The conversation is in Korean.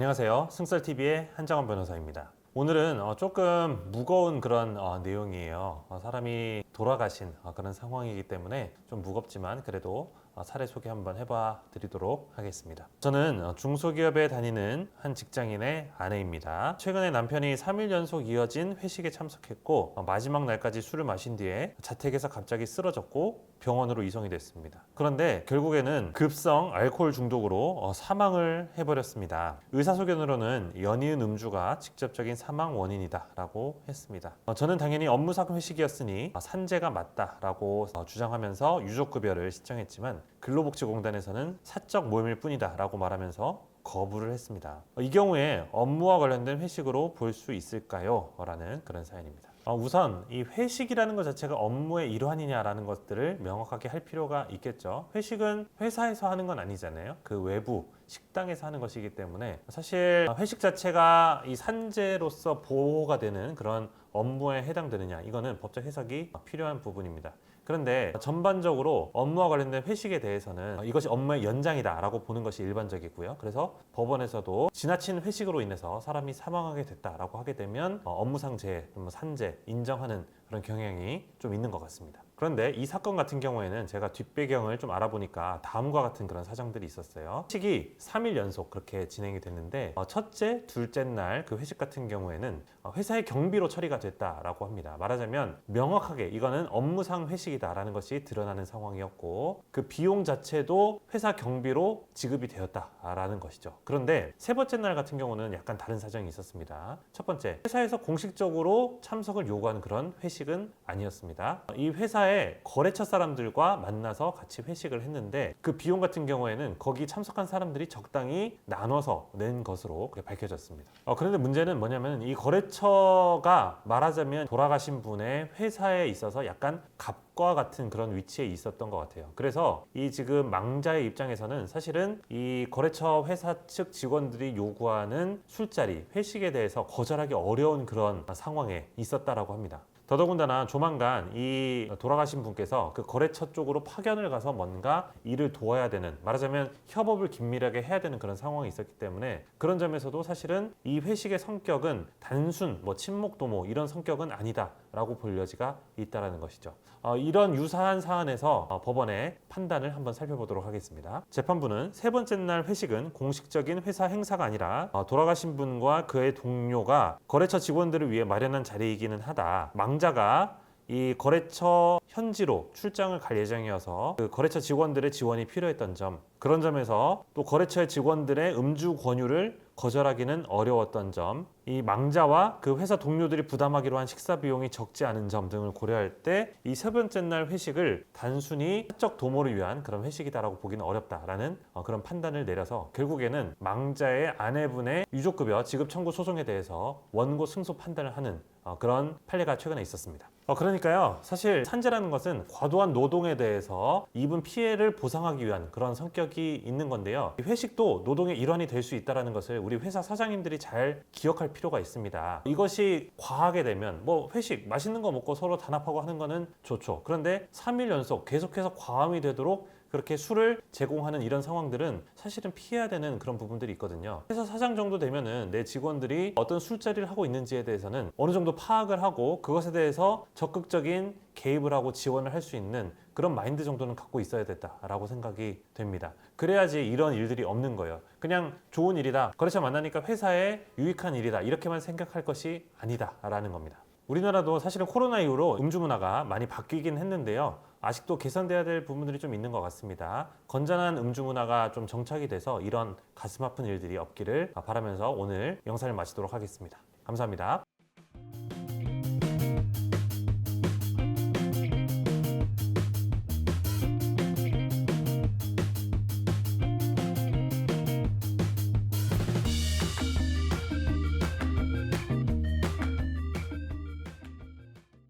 안녕하세요. 승설TV의 한정원 변호사입니다. 오늘은 어, 조금 무거운 그런 어, 내용이에요. 어, 사람이 돌아가신 어, 그런 상황이기 때문에 좀 무겁지만 그래도 어, 사례 소개 한번 해봐 드리도록 하겠습니다. 저는 어, 중소기업에 다니는 한 직장인의 아내입니다. 최근에 남편이 3일 연속 이어진 회식에 참석했고 어, 마지막 날까지 술을 마신 뒤에 자택에서 갑자기 쓰러졌고 병원으로 이송이 됐습니다. 그런데 결국에는 급성 알코올 중독으로 어, 사망을 해버렸습니다. 의사소견으로는 연이은 음주가 직접적인 사망 원인이다라고 했습니다. 어, 저는 당연히 업무상 회식이었으니 어, 산재가 맞다라고 어, 주장하면서 유족급여를 신청했지만 근로복지공단에서는 사적 모임일 뿐이다라고 말하면서 거부를 했습니다. 어, 이 경우에 업무와 관련된 회식으로 볼 수 있을까요? 라는 그런 사연입니다. 어, 우선 이 회식이라는 것 자체가 업무의 일환이냐라는 것들을 명확하게 할 필요가 있겠죠. 회식은 회사에서 하는 건 아니잖아요. 그 외부 식당에서 하는 것이기 때문에 사실 회식 자체가 이 산재로서 보호가 되는 그런 업무에 해당되느냐 이거는 법적 해석이 필요한 부분입니다. 그런데 전반적으로 업무와 관련된 회식에 대해서는 이것이 업무의 연장이다라고 보는 것이 일반적이고요. 그래서 법원에서도 지나친 회식으로 인해서 사람이 사망하게 됐다라고 하게 되면 어, 업무상 재해, 뭐 산재 인정하는 그런 경향이 좀 있는 것 같습니다. 그런데 이 사건 같은 경우에는 제가 뒷배경을 좀 알아보니까 다음과 같은 그런 사정들이 있었어요. 회식이 3일 연속 그렇게 진행이 됐는데 어, 첫째, 둘째 날 그 회식 같은 경우에는 어, 회사의 경비로 처리가 됐다라고 합니다. 말하자면 명확하게 이거는 업무상 회식이다라는 것이 드러나는 상황이었고 그 비용 자체도 회사 경비로 지급이 되었다라는 것이죠. 그런데 세 번째 날 같은 경우는 약간 다른 사정이 있었습니다. 첫 번째, 회사에서 공식적으로 참석을 요구하는 그런 회식은 아니었습니다. 이 회사의 거래처 사람들과 만나서 같이 회식을 했는데 그 비용 같은 경우에는 거기 참석한 사람들이 적당히 나눠서 낸 것으로 밝혀졌습니다. 어, 그런데 문제는 뭐냐면 이 거래처가 말하자면 돌아가신 분의 회사에 있어서 약간 갑 과 같은 그런 위치에 있었던 것 같아요. 그래서 이 지금 망자의 입장에서는 사실은 이 거래처 회사 측 직원들이 요구하는 술자리, 회식에 대해서 거절하기 어려운 그런 상황에 있었다라고 합니다. 더더군다나 조만간 이 돌아가신 분께서 그 거래처 쪽으로 파견을 가서 뭔가 일을 도와야 되는 말하자면 협업을 긴밀하게 해야 되는 그런 상황이 있었기 때문에 그런 점에서도 사실은 이 회식의 성격은 단순 뭐 친목 도모 이런 성격은 아니다라고 볼 여지가 있다라는 것이죠. 어, 이런 유사한 사안에서 어, 법원의 판단을 한번 살펴보도록 하겠습니다. 재판부는 세 번째 날 회식은 공식적인 회사 행사가 아니라 어, 돌아가신 분과 그의 동료가 거래처 직원들을 위해 마련한 자리이기는 하다. 망자가 이 거래처 현지로 출장을 갈 예정이어서 그 거래처 직원들의 지원이 필요했던 점 그런 점에서 또 거래처의 직원들의 음주 권유를 거절하기는 어려웠던 점, 이 망자와 그 회사 동료들이 부담하기로 한 식사 비용이 적지 않은 점 등을 고려할 때 이 세 번째 날 회식을 단순히 사적 도모를 위한 그런 회식이다라고 보기는 어렵다라는 어, 그런 판단을 내려서 결국에는 망자의 아내분의 유족급여 지급 청구 소송에 대해서 원고 승소 판단을 하는 어, 그런 판례가 최근에 있었습니다. 어, 그러니까요, 사실 산재라는 것은 과도한 노동에 대해서 입은 피해를 보상하기 위한 그런 성격이 있는 건데요. 이 회식도 노동의 일환이 될 수 있다는 것을 우리 회사 사장님들이 잘 기억할 필요가 있습니다. 이것이 과하게 되면 뭐 회식 맛있는 거 먹고 서로 단합하고 하는 거는 좋죠. 그런데 3일 연속 계속해서 과음이 되도록 그렇게 술을 제공하는 이런 상황들은 사실은 피해야 되는 그런 부분들이 있거든요. 회사 사장 정도 되면은 내 직원들이 어떤 술자리를 하고 있는지에 대해서는 어느 정도 파악을 하고 그것에 대해서 적극적인 개입을 하고 지원을 할 수 있는 그런 마인드 정도는 갖고 있어야 됐다라고 생각이 됩니다. 그래야지 이런 일들이 없는 거예요. 그냥 좋은 일이다. 거래처 만나니까 회사에 유익한 일이다. 이렇게만 생각할 것이 아니다라는 겁니다. 우리나라도 사실은 코로나 이후로 음주 문화가 많이 바뀌긴 했는데요. 아직도 개선돼야 될 부분들이 좀 있는 것 같습니다. 건전한 음주 문화가 좀 정착이 돼서 이런 가슴 아픈 일들이 없기를 바라면서 오늘 영상을 마치도록 하겠습니다. 감사합니다.